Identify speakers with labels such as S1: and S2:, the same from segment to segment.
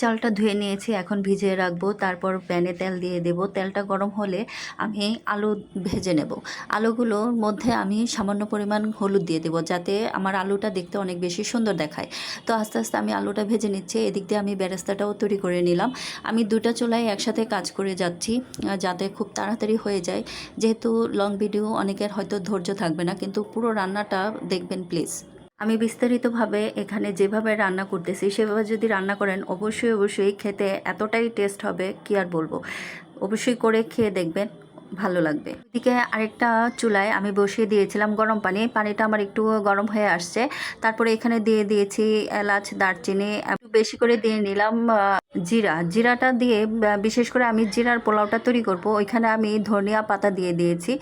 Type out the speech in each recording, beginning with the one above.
S1: চালটা ধুয়ে নিয়েছি, এখন ভিজিয়ে রাখব। তারপর প্যানে তেল দিয়ে দেব। তেলটা গরম হলে আমি আলু ভেজে নেব। আলুগুলোর মধ্যে আমি সামান্য পরিমাণ হলুদ দিয়ে দেবো যাতে আমার আলুটা দেখতে অনেক বেশি সুন্দর দেখায়। তো আস্তে আস্তে আমি আলুটা ভেজে নিচ্ছি। এদিক দিয়ে আমি বেরেস্তাটাও তৈরি করে নিলাম। আমি দুটা চুলায় একসাথে কাজ করে যাচ্ছি, যাতে খুব তাড়াতাড়ি হয়ে যায়। যেহেতু লং ভিডিও অনেকের হয়তো ধৈর্য থাকবে না, কিন্তু পুরো রান্নাটা দেখবেন প্লিজ। আমি বিস্তারিতভাবে এখানে যেভাবে রান্না করতেছি, সেভাবে যদি রান্না করেন, অবশ্যই অবশ্যই খেতে এতটাই টেস্ট হবে কি আর বলব। অবশ্যই করে খেয়ে দেখবেন, ভালো লাগবে। এদিকে আরেকটা চুলায় আমি বসিয়ে দিয়েছিলাম গরম পানি, পানিটা আমার একটু গরম হয়ে আসছে। তারপরে এখানে দিয়ে দিয়েছি এলাচ, দারচিনি, একটু বেশি করে দিয়ে নিলাম জিরা, জিরাটা দিয়ে বিশেষ করে আমি জিরার পোলাওটা তৈরি করব। ওইখানে আমি ধনিয়া পাতা দিয়ে দিয়েছি।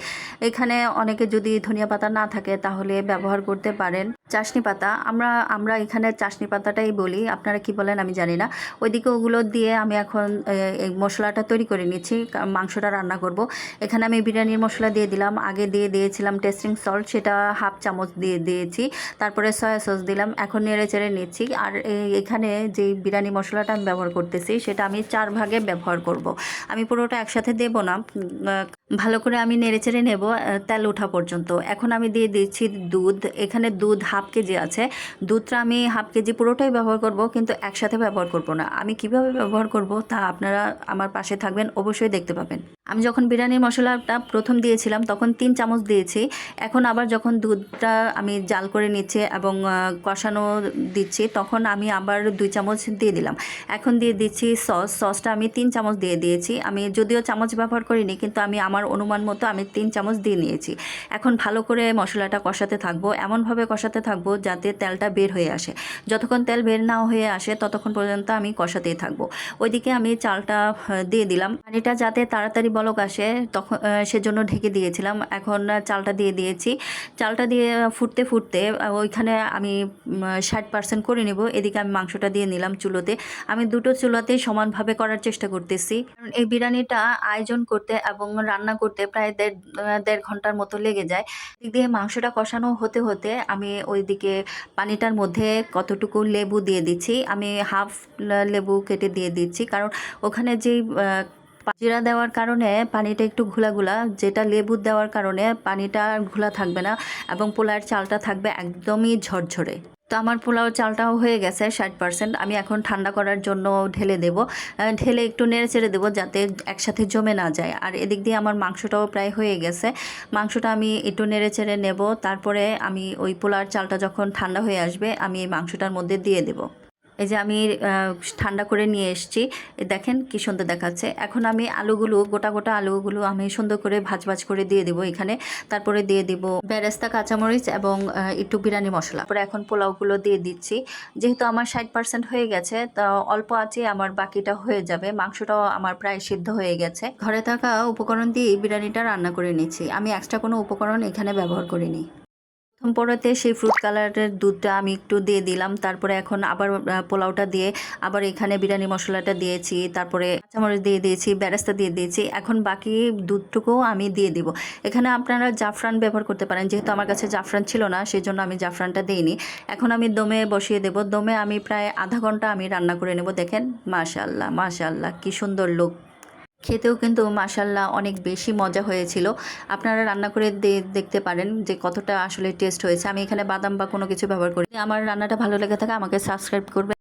S1: এখানে অনেকে যদি ধনিয়া পাতা না থাকে তাহলে ব্যবহার করতে পারেন। চাশনি পাতা, আমরা আমরা এখানে চাশনি পাতাটাই বলি। আপনারা কি বলেন আমি জানি না। ওইদিকে ওগুলো দিয়ে আমি এখন এই মশলাটা তৈরি করে নিচ্ছি। মাংসটা রান্না করব। এখানে আমি বিরিয়ানির মশলা দিয়ে দিলাম। আগে দিয়ে দিয়েছিলাম টেস্টিং সল্ট, সেটা হাফ চামচ দিয়ে দিয়েছি। তারপরে সয়া সস দিলাম। এখন নেড়ে চেড়ে নিচ্ছি। আর এখানে যে বিরিয়ানি মশলাটা আমি ব্যবহার করতেছি, সেটা আমি চার ভাগে ব্যবহার করব। আমি পুরোটা একসাথে দেব না। ভালো করে আমি নেড়ে চেড়ে নেব তেল ওঠা পর্যন্ত। এখন আমি দিয়ে দিচ্ছি দুধ। এখানে দুধ হাফ কেজি আছে। দুধটা আমি হাফ কেজি পুরোটাই ব্যবহার করব, কিন্তু একসাথে ব্যবহার করব না। আমি কীভাবে ব্যবহার করব তা আপনারা আমার পাশে থাকবেন, অবশ্যই দেখতে পাবেন। আমি যখন বিরিয়ানির মশলাটা প্রথম দিয়েছিলাম, তখন তিন চামচ দিয়েছি। এখন আবার যখন দুধটা আমি জাল করে নিচ্ছি এবং কষানো দিচ্ছি, তখন আমি আবার দুই চামচ দিয়ে দিলাম। এখন দিয়ে দিচ্ছি সস, সসটা আমি তিন চামচ দিয়ে দিয়েছি। আমি যদিও চামচ ব্যবহার করিনি, কিন্তু আমি আমার অনুমান মতো আমি তিন চামচ দিয়ে নিয়েছি। এখন ভালো করে মশলাটা কষাতে থাকব, এমনভাবে কষাতে থাকব যাতে তেলটা বের হয়ে আসে। যতক্ষণ তেল বের না হয়ে আসে, ততক্ষণ পর্যন্ত আমি কষাতেই থাকব। ওইদিকে আমি চালটা দিয়ে দিলাম। পানিটা যাতে তাড়াতাড়ি বলক আসে, তখন সেজন্য ঢেকে দিয়েছিলাম। এখন চালটা দিয়ে দিয়েছি। চালটা দিয়ে ফুটতে ফুটতে ওইখানে আমি ষাট পার্সেন্ট করে নেব। এদিকে আমি মাংসটা দিয়ে নিলাম চুলোতে। আমি দুটো চুলাতেই সমানভাবে করার চেষ্টা করতেছি। কারণ এই বিরিয়ানিটা আয়োজন করতে এবং রান্না করতে প্রায় দেড় দেড় ঘণ্টার মতো লেগে যায়। দিক দিয়ে মাংসটা কষানো হতে হতে আমি ওইদিকে পানিটার মধ্যে কতটুকু লেবু দিয়ে দিচ্ছি, আমি হাফ লেবু কেটে দিয়ে দিচ্ছি। কারণ ওখানে যেই জিরা দেওয়ার কারণে পানিটা একটু ঘোলা ঘোলা, যেটা লেবু দেওয়ার কারণে পানিটা ঘোলা থাকবে না এবং পোলার চালটা থাকবে একদমই ঝরঝরে। তো আমার পোলাও চালটাও হয়ে গেছে ষাট পারসেন্ট আমি এখন ঠান্ডা করার জন্য ঢেলে দেব। ঢেলে একটু নেড়ে চেড়ে দেবো যাতে একসাথে জমে না যায়। আর এদিক দিয়ে আমার মাংসটাও প্রায় হয়ে গেছে। মাংসটা আমি একটু নেড়ে চেড়ে নেব। তারপরে আমি ওই পোলার চালটা যখন ঠান্ডা হয়ে আসবে, আমি এই মাংসটার মধ্যে দিয়ে দেব। এই যে আমি ঠান্ডা করে নিয়ে এসেছি। দেখেন কি সুন্দর দেখাচ্ছে। এখন আমি আলুগুলো, গোটা গোটা আলুগুলো আমি সুন্দর করে ভাজ ভাজ করে দিয়ে দেবো এখানে। তারপরে দিয়ে দিব বেরেস্তা, কাঁচামরিচ এবং একটু বিরিয়ানি মশলা। তারপরে এখন পোলাওগুলো দিয়ে দিচ্ছি। যেহেতু আমার ষাট পার্সেন্ট হয়ে গেছে, তা অল্প আছে আমার বাকিটা হয়ে যাবে। মাংসটাও আমার প্রায় সিদ্ধ হয়ে গেছে। ঘরে থাকা উপকরণ দিয়ে বিরিয়ানিটা রান্না করে নিচ্ছি। আমি এক্সট্রা কোনো উপকরণ এখানে ব্যবহার করিনি। প্রথম পড়াতে সেই ফ্রুট কালারের দুধটা আমি একটু দিয়ে দিলাম। তারপরে এখন আবার পোলাওটা দিয়ে আবার এখানে বিরিয়ানি মশলাটা দিয়েছি। তারপরে কাঁচামরিচ দিয়ে দিয়েছি বেরেস্তা দিয়ে দিয়েছি। এখন বাকি দুধটুকুও আমি দিয়ে দিব। এখানে আপনারা জাফরান ব্যবহার করতে পারেন। যেহেতু আমার কাছে জাফরান ছিল না সেই জন্য আমি জাফরানটা দিইনি। এখন আমি দমে বসিয়ে দেব। দমে আমি প্রায় আধা ঘণ্টা আমি রান্না করে নেব। দেখেন মাশাল্লাহ মাশাল্লাহ কি সুন্দর লোক খেতেও কিন্তু মাসাল্লাহ অনেক বেশি মজা হয়েছিল। আপনারা রান্না করে দেখতে পারেন যে কতটা আসলে টেস্ট হয়েছে। আমি এখানে বাদাম বা কোনো কিছু ব্যবহার করি। আমার রান্নাটা ভালো লেগে থাকে আমাকে সাবস্ক্রাইব করবে